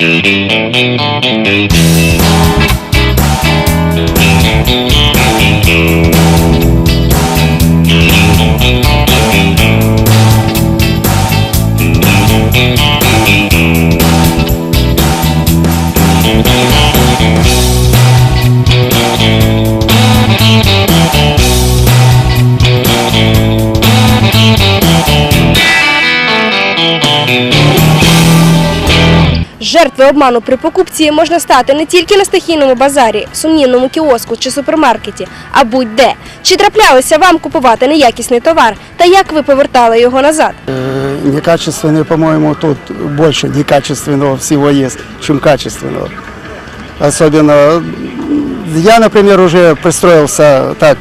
Thank you. Жертви обману при покупці можна стати не тільки на стихійному базарі, сумнівному кіоску чи супермаркеті, а будь-де. Чи траплялося вам купувати неякісний товар? Та як ви повертали його назад? Э, по-моему, тут больше некачественного всего есть, чем качественного. Особенно, я, например, уже пристроился так,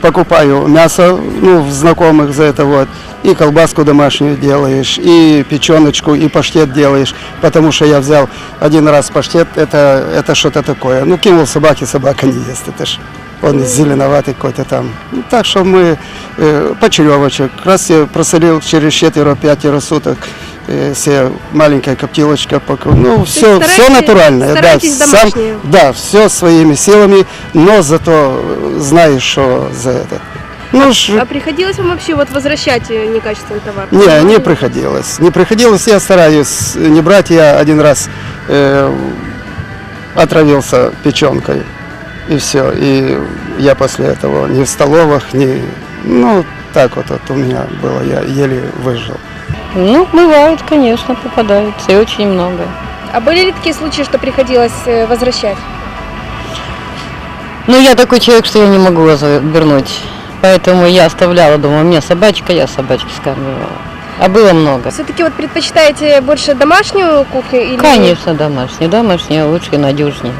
покупаю мясо, ну, в знакомых за это вот, и колбаску домашнюю делаешь, и печеночку, и паштет делаешь, потому что я взял один раз паштет, это, это что-то такое. Ну, кинул собаке, собака не ест, это ж он зеленоватый какой-то там. Ну, Так что мы э, почеревочек. Раз я просолил через четверо-пятеро суток, себе маленькая коптилочка, ну все, все натуральное. Да, домашнее. да, все своими силами, но зато э, знаешь, что за это. Ну, ж, А приходилось вам вообще вот возвращать э, некачественный товар? не, не приходилось. Не приходилось, я стараюсь не брать. Я один раз э, отравился печенкой. И все. И я после этого ни в столовых, ни... Ну, так вот, вот у меня было. Я еле выжил. Ну, бывают, конечно, попадаются, и очень много. А были ли такие случаи, что приходилось э, возвращать? Но я такой человек, что я не могу вас вернуть. Поэтому я оставляла дома. У меня собачка, я собачки скармливала. А было много. Все-таки вот предпочитаете больше домашнюю кухню или... Конечно, домашняя. Домашняя лучше и надежнее.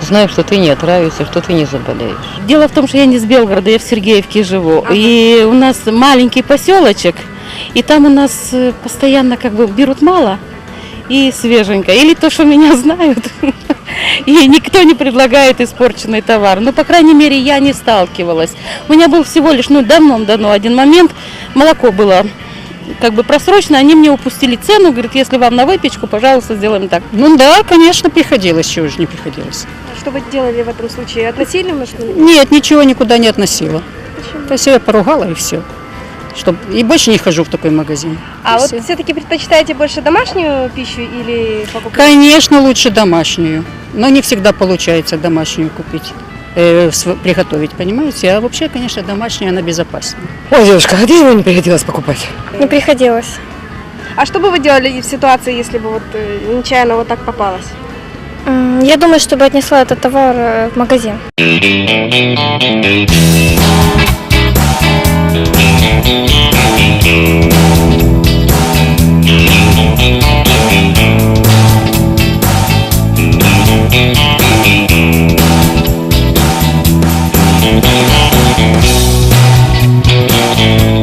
Знаю, что ты не отравишься, что ты не заболеешь. Дело в том, что я не с Белгорода, я в Сергеевке живу. И у нас маленький поселочек, и там у нас э, постоянно как бы берут мало и свеженько. Или то, что меня знают, и никто не предлагает испорченный товар. Ну, по крайней мере, я не сталкивалась. У меня был всего лишь, ну, давно-давно один момент, молоко было как бы просрочно, они мне упустили цену, говорят, если вам на выпечку, пожалуйста, сделаем так. Ну да, конечно, приходилось, чего же не приходилось. Что вы делали в этом случае? Относили на что Нет, ничего никуда не относила. То есть я поругала и все. Чтоб... И больше не хожу в такой магазин. А И вот всё. все-таки предпочитаете больше домашнюю пищу или покупать? Конечно, лучше домашнюю. Но не всегда получается домашнюю купить, э, приготовить, понимаете? А вообще, конечно, домашняя, она безопаснее. Ой, девушка, а где его не приходилось покупать? Не приходилось. А что бы вы делали в ситуации, если бы вот э, нечаянно вот так попалось? Я думаю, чтобы отнесла этот товар э, в магазин. Thank you.